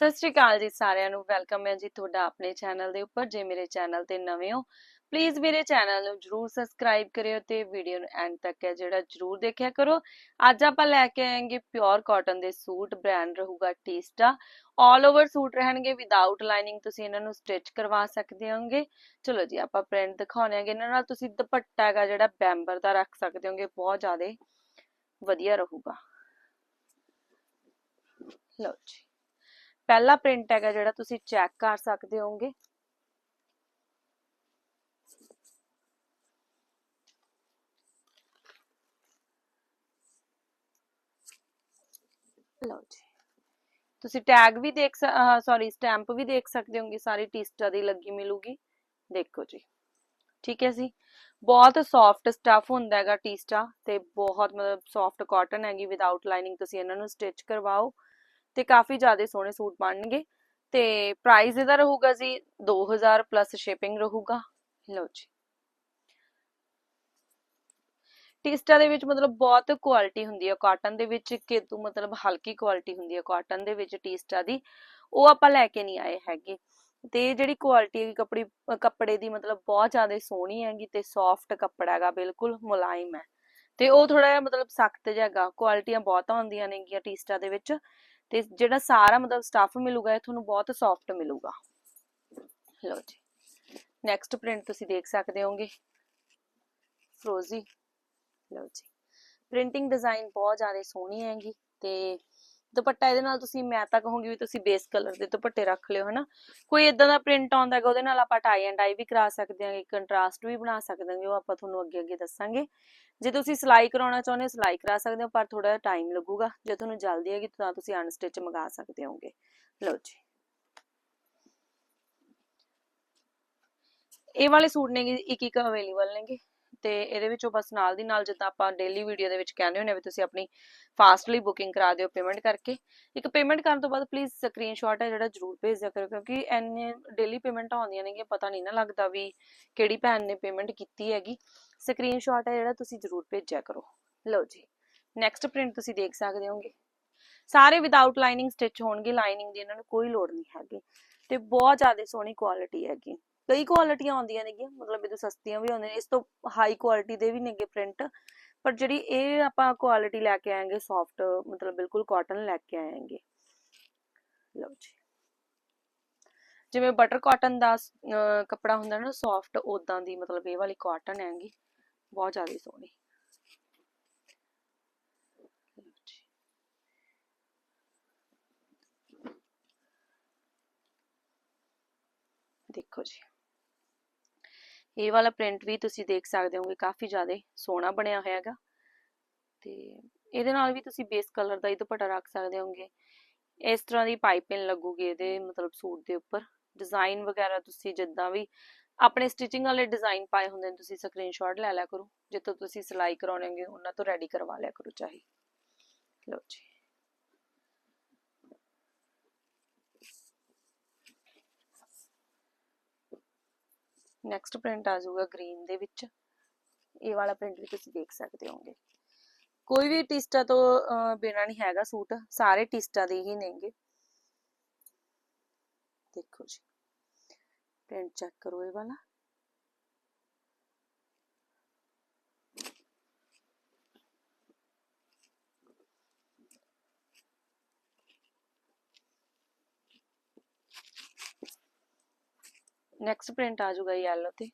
ਸਤਿ ਸ਼੍ਰੀ ਅਕਾਲ ਜੀ ਸਾਰਿਆਂ ਨੂੰ, ਵੈਲਕਮ ਹੈ ਜੀ ਤੁਹਾਡਾ ਆਪਣੇ ਚੈਨਲ ਦੇ ਉੱਪਰ, ਜੇ ਮੇਰੇ ਚੈਨਲ ਤੇ ਨਵੇਂ ਹੋ ਪਲੀਜ਼ ਮੇਰੇ ਚੈਨਲ ਨੂੰ ਜਰੂਰ ਸਬਸਕ੍ਰਾਈਬ ਕਰਿਓ ਤੇ ਵੀਡੀਓ ਨੂੰ ਐਂਡ ਤੱਕ ਹੈ ਜਿਹੜਾ ਜਰੂਰ ਦੇਖਿਆ ਕਰੋ। ਅੱਜ ਆਪਾਂ ਲੈ ਕੇ ਆਏਗੇ ਪਿਓਰ ਕਾਟਨ ਦੇ ਸੂਟ ਬ੍ਰਾਂਡ ਰਹੂਗਾ ਟੀਸਟਾ ਆਲ ਓਵਰ ਸੂਟ ਰਹਿਣਗੇ ਵਿਦਆਊਟ ਲਾਈਨਿੰਗ ਤੁਸੀਂ ਇਹਨਾਂ ਨੂੰ ਸਟਿਚ ਕਰਵਾ ਸਕਦੇ ਹੋਗੇ। ਚਲੋ ਜੀ, ਆਪਾਂ ਪ੍ਰਿੰਟ ਦਿਖਾਉਣੇ ਹੈਗੇ ਇਹਨਾਂ ਨਾਲ ਤੁਸੀਂ ਦੁਪੱਟਾ ਹੈਗਾ ਜਿਹੜਾ ਬੈਂਬਰ ਦਾ ਰੱਖ ਸਕਦੇ ਹੋਗੇ, ਬਹੁਤ ਜ਼ਿਆਦਾ ਵਧੀਆ ਰਹੂਗਾ। ਲਓ ਜੀ। ਪਹਿਲਾ ਪ੍ਰਿੰਟ ਹੈਗਾ ਜਿਹੜਾ ਤੁਸੀਂ ਚੈੱਕ ਕਰ ਸਕਦੇ ਹੋਗੇ ਲਓ ਜੀ। ਤੁਸੀਂ ਟੈਗ ਵੀ ਦੇਖ ਸੌਰੀ ਸਟੈਂਪ ਵੀ ਦੇਖ ਸਕਦੇ ਹੋਗੇ ਸਾਰੀ ਟੀਸਟਾ ਦੀ ਲੱਗੀ ਮਿਲੂਗੀ। ਦੇਖੋ ਜੀ। ਠੀਕ ਹੈ ਜੀ। ਬਹੁਤ ਸੌਫਟ ਸਟਫ ਹੁੰਦਾ ਹੈਗਾ ਟੀਸਟਾ ਤੇ ਬਹੁਤ ਮਤਲਬ ਸੌਫਟ ਕਾਟਨ ਹੈਗੀ। ਵਿਦਆਊਟ ਲਾਈਨਿੰਗ ਤੁਸੀਂ ਇਹਨਾਂ ਨੂੰ ਸਟਿਚ ਕਰਵਾਓ। ਤੇ ਕਾਫੀ ਜ਼ਿਆਦਾ ਸੋਹਣੇ ਸੂਟ ਬਣਨਗੇ। ਤੇ ਪ੍ਰਾਈਸ ਇਹਦਾ ਰਹੂਗਾ ਜੀ 2000 ਪਲੱਸ ਸ਼ਿਪਿੰਗ ਰਹੂਗਾ। ਲਓ ਜੀ। ਟੀਸਟਾ ਦੇ ਵਿੱਚ ਮਤਲਬ ਬਹੁਤ ਕੁਆਲਿਟੀ ਹੁੰਦੀ ਹੈ ਕਾਟਨ ਦੇ ਵਿੱਚ, ਕਿਤੋਂ ਮਤਲਬ ਹਲਕੀ ਕੁਆਲਿਟੀ ਹੁੰਦੀ ਹੈ ਕਾਟਨ ਦੇ ਵਿੱਚ ਟੀਸਟਾ ਦੀ। ਉਹ ਆਪਾਂ ਲੈ ਕੇ ਨਹੀਂ ਆਏ ਹੈਗੇ। ਤੇ ਜਿਹੜੀ ਕੁਆਲਿਟੀ ਹੈ ਕੱਪੜੀ, ਕੱਪੜੇ ਦੀ ਮਤਲਬ ਬਹੁਤ ਜ਼ਿਆਦਾ ਸੋਹਣੀ ਹੈਗੀ ਤੇ ਸੌਫਟ ਕੱਪੜਾ ਹੈਗਾ, ਬਿਲਕੁਲ ਮੁਲਾਇਮ ਹੈ। ਤੇ ਉਹ ਥੋੜਾ ਜਿਹਾ ਮਤਲਬ ਸਖਤ ਜਿਹਾ ਹੈਗਾ। ਕੁਆਲਿਟੀਆਂ ਬਹੁਤ ਹੁੰਦੀਆਂ ਨੇਗੀਆਂ ਟੀਸਟਾ ਦੇ ਵਿੱਚ। ਤੇ ਜਿਹੜਾ ਸਾਰਾ ਮਤਲਬ ਸਟਫ ਮਿਲੂਗਾ, ਇਹ ਤੁਹਾਨੂੰ ਬਹੁਤ ਸੌਫਟ ਮਿਲੂਗਾ। ਲਓ ਜੀ। ਨੈਕਸਟ ਪ੍ਰਿੰਟ ਤੁਸੀਂ ਦੇਖ ਸਕਦੇ ਹੋਗੇ। ਫਰੋਜ਼ੀ ਲਓ ਜੀ। ਪ੍ਰਿੰਟਿੰਗ ਡਿਜ਼ਾਈਨ ਬਹੁਤ ਜ਼ਿਆਦਾ ਸੋਹਣੀ ਹੈਗੀ ਤੇ ਦੁਪੱਟਾ ਇਹਦੇ ਨਾਲ ਤੁਸੀਂ, ਮੈਂ ਤਾਂ ਕਹੂੰਗੀ ਵੀ ਤੁਸੀਂ ਬੇਸ ਕਲਰ ਦੇ ਦੁਪੱਟੇ ਰੱਖ ਲਿਓ, ਹਨਾ। ਕੋਈ ਇਦਾਂ ਦਾ ਪ੍ਰਿੰਟ ਆਉਂਦਾ ਹੈਗਾ, ਉਹਦੇ ਨਾਲ ਆਪਾਂ ਟਾਈ ਐਂਡ ਡਾਈ ਵੀ ਕਰਾ ਸਕਦੇ ਹਾਂਗੇ ਕੰਟਰਾਸਟ ਵੀ ਬਣਾ ਸਕਦੇ ਹਾਂਗੇ ਉਹ ਆਪਾਂ ਤੁਹਾਨੂੰ ਅੱਗੇ ਅੱਗੇ ਦੱਸਾਂਗੇ। ਜੇ ਤੁਸੀਂ ਸਿਲਾਈ ਕਰਾਉਣਾ ਚਾਹੁੰਦੇ ਹੋ, ਸਿਲਾਈ ਕਰਾ ਸਕਦੇ ਹੋ, ਪਰ ਥੋੜਾ ਜਿਹਾ ਟਾਈਮ ਲੱਗੂਗਾ। ਜੇ ਤੁਹਾਨੂੰ ਜਲਦੀ ਹੈਗੀ, ਤਾਂ ਤੁਸੀਂ ਅਨਸਟਿਚ ਮੰਗਾ ਸਕਦੇ ਹੋਗੇ ਲਓ ਜੀ। ਇਹ ਵਾਲੇ ਸੂਟ ਨੇਗੇ ਇੱਕ ਇੱਕ ਅਵੇਲੇਬਲ ਨੇਗੇ। ਤੇ ਇਹਦੇ ਵਿੱਚੋਂ ਬਸ ਨਾਲ ਦੀ ਨਾਲ ਜਿੱਦਾਂ ਆਪਾਂ ਡੇਲੀ ਵੀਡੀਓ ਦੇ ਵਿੱਚ ਕਹਿੰਦੇ ਹੁੰਦੇ ਵੀ ਤੁਸੀਂ ਆਪਣੀ ਫਾਸਟਲੀ ਬੁਕਿੰਗ ਕਰਾ ਦਿਓ ਪੇਮੈਂਟ ਕਰਕੇ। ਇੱਕ ਪੇਮੈਂਟ ਕਰਨ ਤੋਂ ਬਾਅਦ ਪਲੀਜ਼ ਸਕਰੀਨਸ਼ਾਟ ਹੈ ਜਿਹੜਾ ਜ਼ਰੂਰ ਭੇਜ ਦਿਆ ਕਰੋ ਕਿਉਂਕਿ ਐਨੇ ਡੇਲੀ ਪੇਮੈਂਟ ਆਉਂਦੀਆਂ ਨੇਗੀਆਂ, ਪਤਾ ਨਹੀਂ ਨਾ ਲੱਗਦਾ ਵੀ ਕਿਹੜੀ ਭੈਣ ਨੇ ਪੇਮੈਂਟ ਕੀਤੀ ਹੈਗੀ। ਸਕਰੀਨਸ਼ਾਟ ਹੈ ਜਿਹੜਾ ਤੁਸੀਂ ਜ਼ਰੂਰ ਭੇਜਿਆ ਕਰੋ। ਲਓ ਜੀ ਨੈਕਸਟ ਪ੍ਰਿੰਟ ਤੁਸੀਂ ਦੇਖ ਸਕਦੇ ਹੋਗੇ। ਸਾਰੇ ਵਿਦਆਊਟ ਲਾਈਨਿੰਗ ਸਟਿਚ ਹੋਣਗੇ ਲਾਈਨਿੰਗ ਦੀ ਇਹਨਾਂ ਨੂੰ ਕੋਈ ਲੋੜ ਨਹੀਂ ਹੈਗੀ। ਤੇ ਬਹੁਤ ਜ਼ਿਆਦਾ ਸੋਹਣੀ ਕੁਆਲਿਟੀ ਹੈਗੀ। ਕਈ ਕੁਆਲਿਟੀਆਂ ਆਉਂਦੀਆਂ ਨੇਗੀਆਂ, ਮਤਲਬ ਇਹ ਤੋਂ ਸਸਤੀਆਂ ਵੀ ਆਉਂਦੀਆਂ ਇਸ ਤੋਂ ਹਾਈ ਕੁਆਲਿਟੀ ਦੇ ਵੀ ਨੇਗੇ ਪ੍ਰਿੰਟ ਪਰ ਜਿਹੜੀ ਇਹ ਆਪਾਂ ਕੁਆਲਿਟੀ ਲੈ ਕੇ ਆਏਗੇ ਸੌਫਟ ਮਤਲਬ ਬਿਲਕੁਲ ਕਾਟਨ ਲੈ ਕੇ ਆਏਗੇ। ਲਓ ਜੀ। ਜਿਵੇਂ ਬਟਰ ਕਾਟਨ ਦਾ ਕੱਪੜਾ ਹੁੰਦਾ ਨਾ ਸੌਫਟ ਉਦਾਂ ਦੀ ਮਤਲਬ ਇਹ ਵਾਲੀ ਕਾਟਨ ਹੈਗੀ, ਬਹੁਤ ਜ਼ਿਆਦਾ ਸੋਹਣੀ। ਦੇਖੋ ਜੀ। ਇਹ ਵਾਲਾ ਪ੍ਰਿੰਟ ਵੀ ਤੁਸੀਂ ਦੇਖ ਸਕਦੇ ਹੋਗੇ, ਕਾਫੀ ਜ਼ਿਆਦਾ ਸੋਹਣਾ ਬਣਿਆ ਹੋਇਆ ਹੈਗਾ। ਤੇ ਇਹਦੇ ਨਾਲ ਵੀ ਤੁਸੀਂ ਬੇਸ ਕਲਰ ਦਾ ਹੀ ਦੁਪੱਟਾ ਰੱਖ ਸਕਦੇ ਹੋਗੇ। ਇਸ ਤਰ੍ਹਾਂ ਦੀ ਪਾਈਪਿੰਗ ਲੱਗੂਗੀ ਇਹਦੇ, ਮਤਲਬ ਸੂਟ ਦੇ ਉੱਪਰ। ਡਿਜ਼ਾਈਨ ਵਗੈਰਾ ਤੁਸੀਂ ਜਿੱਦਾਂ ਵੀ ਆਪਣੇ ਸਟਿਚਿੰਗ ਵਾਲੇ ਡਿਜ਼ਾਈਨ ਪਾਏ ਹੁੰਦੇ ਨੇ, ਤੁਸੀਂ ਸਕਰੀਨਸ਼ਾਟ ਲੈ ਲਿਆ ਕਰੋ। ਜਿੱਥੋਂ ਤੁਸੀਂ ਸਿਲਾਈ ਕਰਾਉਣਗੇ ਉਹਨਾਂ ਤੋਂ ਰੈਡੀ ਕਰਵਾ ਲਿਆ ਕਰੋ ਚਾਹੀ। ਲਓ ਜੀ। ਨੈਕਸਟ ਪ੍ਰਿੰਟ ਆ ਜਾਊਗਾ ਗ੍ਰੀਨ ਦੇ ਵਿੱਚ। ਇਹ ਵਾਲਾ ਪ੍ਰਿੰਟ ਵੀ ਤੁਸੀਂ ਦੇਖ ਸਕਦੇ ਹੋਗੇ ਕੋਈ ਵੀ ਟਿਸਟਾ ਤੋਂ ਬਿਨਾ ਨਹੀਂ ਹੈਗਾ ਸੂਟ। ਸਾਰੇ ਟਿਸਟਾ ਦੇ ਹੀ ਨੇਗੇ। ਦੇਖੋ ਜੀ। ਪ੍ਰਿੰਟ ਚੈੱਕ ਕਰੋ ਇਹ ਵਾਲਾ। ਨੈਕਸਟ ਪ੍ਰਿੰਟ ਆ ਜਾਊਗਾ ਯੈਲੋ ਤੇ।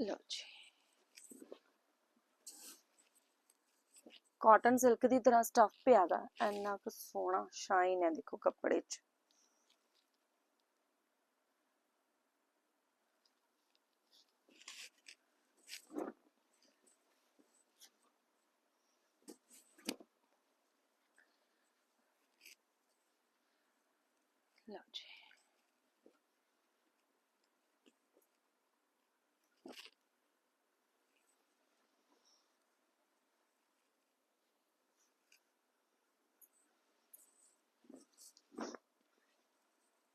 ਲਓ ਜੀ। ਕਾਟਨ ਸਿਲਕ ਦੀ ਤਰ੍ਹਾਂ ਸਟਫ ਪਿਆਗਾ ਇੰਨਾ ਕੁ ਸੋਹਣਾ ਸ਼ਾਈਨ ਹੈ ਦੇਖੋ ਕੱਪੜੇ 'ਚ। ਲਓ ਜੀ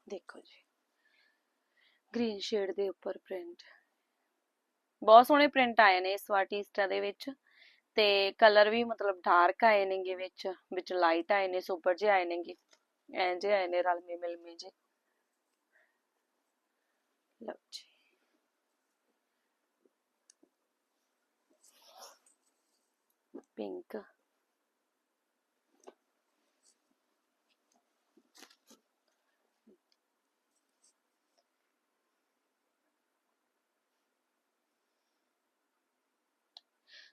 ਦੇਖੋ ਜੀ। ਗ੍ਰੀਨ ਸ਼ੇਡ ਦੇ ਉੱਪਰ ਪ੍ਰਿੰਟ ਬਹੁਤ ਸੋਹਣੇ ਪ੍ਰਿੰਟ ਆਏ ਨੇ ਇਸ ਵਾਰ ਟੀਸਟਾ ਦੇ ਵਿੱਚ। ਤੇ ਕਲਰ ਵੀ ਮਤਲਬ ਡਾਰਕ ਆਏ ਨੇਗੇ ਵਿੱਚ ਵਿੱਚ ਲਾਈਟ ਆਏ ਨੇ ਸੁਪਰ ਜਿਹੇ ਆਏ ਨੇਗੇ। ਐਂ ਜਿਹੇ ਆਏ ਨੇ ਰਲਮੇ ਮਿਲਮੇ ਜੇ। ਲਓ ਜੀ। ਪਿੰਕ।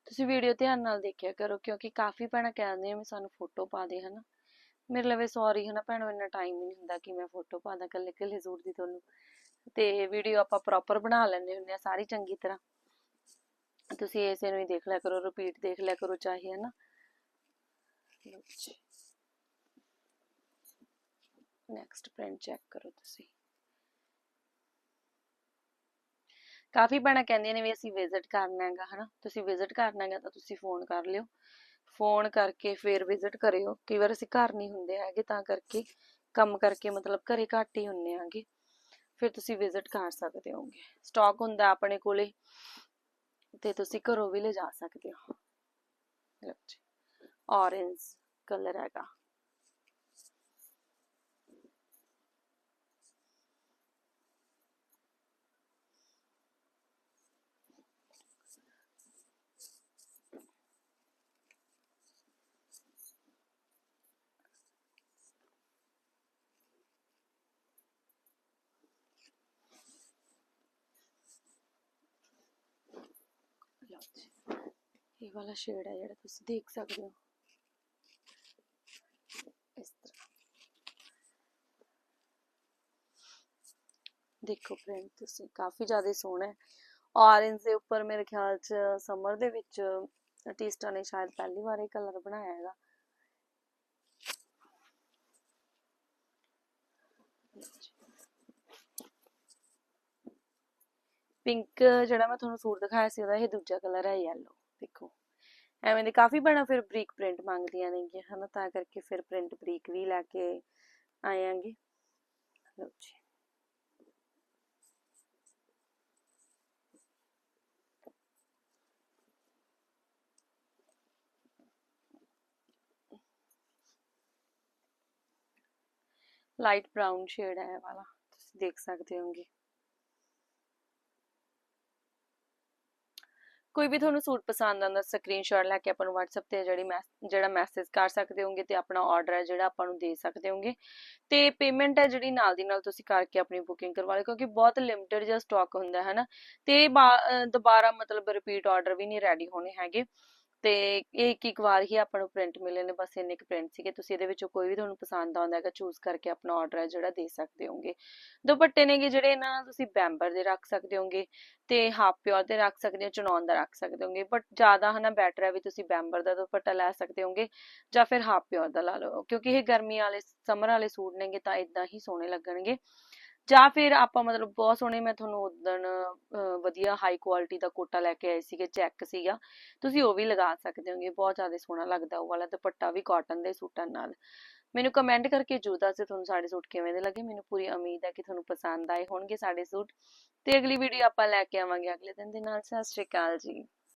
ਤੁਸੀਂ ਵੀਡੀਓ ਧਿਆਨ ਨਾਲ ਦੇਖਿਆ ਕਰੋ, ਕਿਉਂਕਿ ਕਾਫੀ ਭੈਣਾਂ ਕਹਿੰਦੀਆਂ ਵੀ ਸਾਨੂੰ ਫੋਟੋ ਪਾ ਦੇ, ਹਨਾ? ਮੇਰੇ ਲਵੇ ਸੌਰੀ ਹਨਾ ਭੈਣੋ, ਇੰਨਾ ਟਾਈਮ ਨਹੀਂ ਹੁੰਦਾ ਕਿ ਮੈਂ ਫੋਟੋ ਪਾ ਦਾਂ ਕੱਲੇ ਕੱਲੇ ਸੂਟ ਦੀ ਤੁਹਾਨੂੰ। ਤੇ ਵੀਡੀਓ ਆਪਾਂ ਪ੍ਰੋਪਰ ਬਣਾ ਲੈਂਦੇ ਹੁੰਦੇ ਆ ਸਾਰੀ ਚੰਗੀ ਤਰ੍ਹਾਂ। ਤੁਸੀਂ ਇਸੇ ਨੂੰ ਹੀ ਦੇਖ ਲਿਆ ਕਰੋ ਰਿਪੀਟ ਦੇਖ ਲਿਆ ਕਰੋ ਚਾਹੇ ਹਨਾ। ਨੈਕਸਟ ਪ੍ਰਿੰਟ ਚੈੱਕ ਕਰੋ ਤੁਸੀਂ। ਕਾਫੀ ਭੈਣਾਂ ਕਹਿੰਦੀਆਂ ਨੇ ਵੀ ਅਸੀਂ ਵਿਜ਼ਿਟ ਕਰਨਾ ਹੈਗਾ, ਹਨਾ। ਤੁਸੀਂ ਵਿਜ਼ਿਟ ਕਰਨਾ ਹੈਗਾ ਤਾਂ ਤੁਸੀਂ ਫੋਨ ਕਰ ਲਿਓ। ਫੋਨ ਕਰਕੇ ਫਿਰ ਵਿਜ਼ਿਟ ਕਰਿਓ। ਕਈ ਵਾਰ ਅਸੀਂ ਘਰ ਨਹੀਂ ਹੁੰਦੇ ਹੈਗੇ, ਤਾਂ ਕਰਕੇ ਕੰਮ ਕਰਕੇ ਮਤਲਬ ਘਰੇ ਘੱਟ ਹੀ ਹੁੰਨੇ ਆਂਗੇ ਫਿਰ ਤੁਸੀਂ ਵਿਜ਼ਿਟ ਕਰ ਸਕਦੇ ਹੋਗੇ। ਸਟਾਕ ਹੁੰਦਾ ਆਪਣੇ ਕੋਲੇ ਤੇ ਤੁਸੀਂ ਘਰੋਂ ਵੀ ਲੈ ਜਾ ਸਕਦੇ ਹੋ। ਲਓ ਜੀ। orange ਕਲਰ ਹੈਗਾ। ਇਹ ਵਾਲਾ ਸ਼ੇਡ ਹੈ ਜਿਹੜਾ ਤੁਸੀਂ ਦੇਖ ਸਕਦੇ ਹੋ। ਇਸ ਤਰ੍ਹਾਂ। ਦੇਖੋ ਪ੍ਰਿੰਟ ਤੁਸੀਂ ਕਾਫੀ ਜ਼ਿਆਦਾ ਸੋਹਣਾ ਹੈ। ਔਰੇਂਜ ਦੇ ਉੱਪਰ ਮੇਰੇ ਖਿਆਲ ਚ ਸਮਰ ਦੇ ਵਿੱਚ ਆਰਟਿਸਟਾਂ ਨੇ ਸ਼ਾਇਦ ਪਹਿਲੀ ਵਾਰ ਇਹ ਕਲਰ ਬਣਾਇਆ ਹੈਗਾ। ਪਿੰਕ ਜਿਹੜਾ ਮੈਂ ਤੁਹਾਨੂੰ ਸੂਟ ਦਿਖਾਇਆ ਸੀ ਉਹਦਾ, ਇਹ ਦੂਜਾ ਕਲਰ ਹੈ ਯੈਲੋ ਦੇਖੋ। ਐਵੇਂ ਦੇ ਕਾਫੀ ਬਣਾ ਫਿਰ ਬਰੀਕ ਪ੍ਰਿੰਟ ਮੰਗਦੀਆਂ ਨੇਗੀਆਂ, ਹਨਾ? ਤਾਂ ਕਰਕੇ ਫਿਰ ਪ੍ਰਿੰਟ ਬਰੀਕ ਵੀ ਲੈ ਕੇ ਆਇਆਂਗੇ ਲਓ ਜੀ। ਲਾਈਟ ਬ੍ਰਾਊਨ ਸ਼ੇਡ ਹੈ ਇਹ ਵਾਲਾ, ਤੁਸੀਂ ਦੇਖ ਸਕਦੇ ਹੋਗੇ। ਕੋਈ ਵੀ ਤੁਹਾਨੂੰ ਸੂਟ ਪਸੰਦ ਆਉਂਦਾ ਸਕਰੀਨਸ਼ਾਟ ਲੈ ਕੇ ਆਪਾਂ ਨੂੰ WhatsApp ਤੇ ਜਿਹੜੀ ਜਿਹੜਾ ਮੈਸੇਜ ਕਰ ਸਕਦੇ ਹੋਗੇ ਤੇ ਆਪਣਾ ਆਰਡਰ ਹੈ ਜਿਹੜਾ ਆਪਾਂ ਨੂੰ ਦੇ ਸਕਦੇ ਹੋਗੇ। ਤੇ ਪੇਮੈਂਟ ਹੈ ਜਿਹੜੀ ਨਾਲ ਦੀ ਨਾਲ ਤੁਸੀਂ ਕਰਕੇ ਆਪਣੀ ਬੁਕਿੰਗ ਕਰਵਾ ਲਓ, ਕਿਉਂਕਿ ਬਹੁਤ ਲਿਮਿਟਡ ਜਿਹਾ ਸਟਾਕ ਹੁੰਦਾ ਹੈ ਨਾ ਤੇ ਦੁਬਾਰਾ ਮਤਲਬ ਰਿਪੀਟ ਆਰਡਰ ਵੀ ਨਹੀਂ ਰੈਡੀ ਹੋਣੇ ਹੈਗੇ। ਤੇ ਇਹ ਇੱਕ ਇੱਕ ਵਾਰ ਹੀ ਆਪਾਂ ਨੂੰ ਪ੍ਰਿੰਟ ਮਿਲੇ ਨੇ, ਬਸ ਇੰਨੇ ਕੁ ਪ੍ਰਿੰਟ ਸੀਗੇ। ਤੁਸੀਂ ਇਹਦੇ ਵਿੱਚੋਂ ਕੋਈ ਵੀ ਤੁਹਾਨੂੰ ਪਸੰਦ ਆਉਂਦਾ ਹੈਗਾ ਚੂਜ਼ ਕਰਕੇ ਆਪਣਾ ਆਰਡਰ ਹੈ ਜਿਹੜਾ ਦੇ ਸਕਦੇ ਹੋਗੇ। ਦੁਪੱਟੇ ਨੇਗੇ ਜਿਹੜੇ ਇਹਨਾਂ ਤੁਸੀਂ ਬੈਂਬਰ ਦੇ ਰੱਖ ਸਕਦੇ ਹੋਗੇ ਤੇ ਹਾਫ ਪਿਓਰ ਦੇ ਰੱਖ ਸਕਦੇ ਹੋ, ਚਨੌਨ ਦਾ ਰੱਖ ਸਕਦੇ ਹੋਗੇ। ਬਟ ਜ਼ਿਆਦਾ ਹਨਾ ਬੈਟਰ ਹੈ ਵੀ ਤੁਸੀਂ ਬੈਂਬਰ ਦਾ ਦੁਪੱਟਾ ਲੈ ਸਕਦੇ ਹੋਗੇ ਜਾਂ ਫਿਰ ਹਾਫ ਪਿਓਰ ਦਾ ਲਾ ਲਓ। ਕਿਉਂਕਿ ਇਹ ਗਰਮੀ ਵਾਲੇ ਸਮਰ ਵਾਲੇ ਸੂਟ ਨੇਗੇ ਤਾਂ ਇਦਾਂ ਹੀ ਸੋਹਣੇ ਲੱਗਣਗੇ। ਜਾਂ ਫਿਰ ਆਪਾਂ ਮਤਲਬ ਬਹੁਤ ਸੋਹਣੇ ਮੈਂ ਤੁਹਾਨੂੰ ਉਦਣ ਵਧੀਆ ਹਾਈ ਕੁਆਲਿਟੀ ਦਾ ਕੋਟਾ ਲੈ ਕੇ ਆਏ ਸੀਗੇ ਚੈੱਕ ਸੀਗਾ। ਤੁਸੀਂ ਉਹ ਵੀ ਲਗਾ ਸਕਦੇ ਹੋਗੇ, ਬਹੁਤ ਜ਼ਿਆਦਾ ਸੋਹਣਾ ਲੱਗਦਾ ਉਹ ਵਾਲਾ ਦੁਪੱਟਾ ਵੀ ਕਾਟਨ ਦੇ ਸੂਟਾਂ ਨਾਲ। ਮੈਨੂੰ ਕਮੈਂਟ ਕਰਕੇ ਜਰੂਰ ਦੱਸੋ ਤੁਹਾਨੂੰ ਸਾਡੇ ਸੂਟ ਕਿਵੇਂ ਦੇ ਲੱਗੇ। ਮੈਨੂੰ ਪੂਰੀ ਉਮੀਦ ਹੈ ਕਿ ਤੁਹਾਨੂੰ ਪਸੰਦ ਆਏ ਹੋਣਗੇ ਸਾਡੇ ਸੂਟ। ਤੇ ਅਗਲੀ ਵੀਡੀਓ ਆਪਾਂ ਲੈ ਕੇ ਆਵਾਂਗੇ ਅਗਲੇ ਦਿਨ ਦੇ ਨਾਲ। ਸਤਿ ਸ਼੍ਰੀ ਅਕਾਲ ਜੀ।